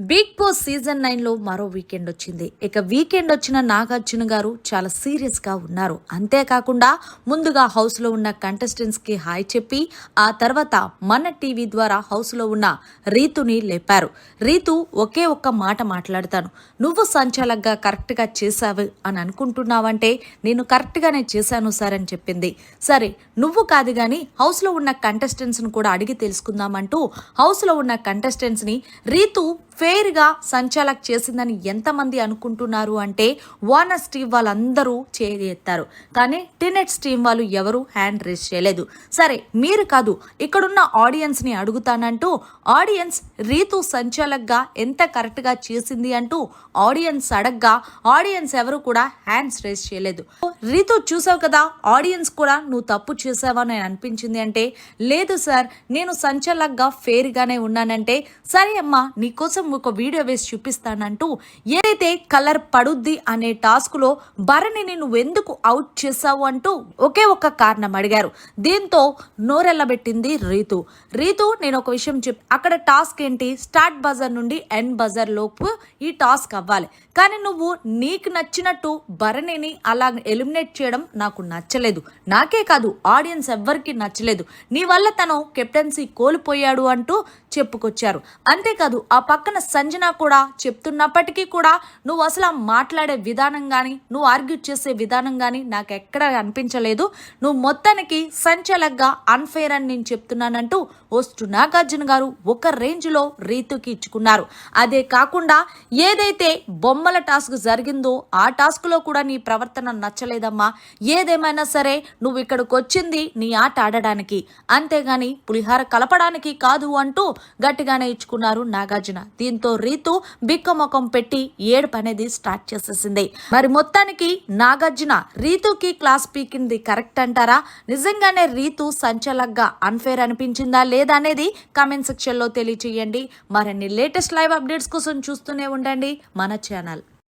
Big boss season నైన్లో మరో weekend వచ్చింది. ఇక వీకెండ్ వచ్చిన నాగార్జున గారు చాలా సీరియస్గా ఉన్నారు. అంతేకాకుండా ముందుగా హౌస్లో ఉన్న కంటెస్టెంట్స్కి హాయ్ చెప్పి ఆ తర్వాత మన టీవీ ద్వారా హౌస్లో ఉన్న రీతుని లేపారు. రీతు ఒకే ఒక్క మాట మాట్లాడతాను. నువ్వు సంచాలకగా కరెక్ట్గా చేసావు చేశావు అని అనుకుంటున్నావంటే నేను కరెక్ట్గానే చేశాను సార్ అని చెప్పింది. సరే నువ్వు కాదు కానీ హౌస్లో ఉన్న కంటెస్టెంట్స్ని కూడా అడిగి తెలుసుకుందామంటూ హౌస్లో ఉన్న కంటెస్టెంట్స్ని రీతు ఫెయిర్గా సంచాలక్ చేసిందని ఎంతమంది అనుకుంటున్నారు అంటే వార్నర్ స్టీవ్ వాళ్ళందరూ చేయెత్తారు. కానీ టినెట్స్ స్టీమ్ వాళ్ళు ఎవరు హ్యాండ్ రేస్ చేయలేదు. సరే మీరు కాదు ఇక్కడున్న ఆడియన్స్ని అడుగుతానంటూ ఆడియన్స్ రీతు సంచాలక్గా ఎంత కరెక్ట్గా చేసింది అంటూ ఆడియన్స్ అడగ్గా ఆడియన్స్ ఎవరు కూడా హ్యాండ్స్ రేస్ చేయలేదు. రీతు చూసావు కదా ఆడియన్స్ కూడా నువ్వు తప్పు చేసావని అనిపించింది అంటే లేదు సార్ నేను సంచలక్గా ఫేర్గానే ఉన్నానంటే సరే అమ్మా నీకోసం ఒక వీడియో వేసి చూపిస్తానంటూ ఏదైతే కలర్ పడుద్ది అనే టాస్క్లో భరణిని నువ్వెందుకు అవుట్ చేసావు అంటూ ఒకే ఒక కారణం అడిగారు. దీంతో నోరెల్లబెట్టింది రీతు. రీతు నేను ఒక విషయం చెప్ అక్కడ టాస్క్ ఏంటి? స్టార్ట్ బజార్ నుండి ఎండ్ బజర్ లోపు ఈ టాస్క్ అవ్వాలి. కానీ నువ్వు నీకు నచ్చినట్టు భరణిని అలా ఎలిమినేట్ చేయడం నాకు నచ్చలేదు. నాకే కాదు ఆడియన్స్ ఎవ్వరికి నచ్చలేదు. నీ వల్ల తను కెప్టెన్సీ కోల్పోయాడు అంటూ చెప్పుకొచ్చారు. అంతేకాదు ఆ పక్కన సంజన కూడా చెప్తున్నప్పటికీ కూడా నువ్వు అసలు మాట్లాడే విధానం కానీ నువ్వు ఆర్గ్యూ చేసే విధానం కానీ నాకు ఎక్కడ అనిపించలేదు. నువ్వు మొత్తానికి సంచలగ్గా అన్ఫేర్ అని నేను చెప్తున్నానంటూ వస్తు నాగార్జున గారు ఒక రేంజ్లో రీతుకి ఇచ్చుకున్నారు. అదే కాకుండా ఏదైతే బొమ్మల టాస్క్ జరిగిందో ఆ టాస్క్లో కూడా నీ ప్రవర్తన నచ్చలేదమ్మా. ఏదేమైనా సరే నువ్వు ఇక్కడికి వచ్చింది నీ ఆట ఆడడానికి. అంతేగాని పులిహార కలపడానికి కాదు అంటూ గట్టిగానే ఇచ్చుకున్నారు నాగార్జున. దీంతో రీతు బిక్క ముఖం పెట్టి ఏడుపు అనేది స్టార్ట్ చేసేసింది. మరి మొత్తానికి నాగార్జున రీతుకి క్లాస్ పీకింది కరెక్ట్ అంటారా? నిజంగానే రీతు సంచలగ్గా అన్ఫేర్ అనిపించిందా లేదా అనేది కామెంట్ సెక్షన్లో తెలియచేయండి. మరిన్ని లేటెస్ట్ లైవ్ అప్డేట్స్ కోసం చూస్తూనే ఉండండి మన ఛానల్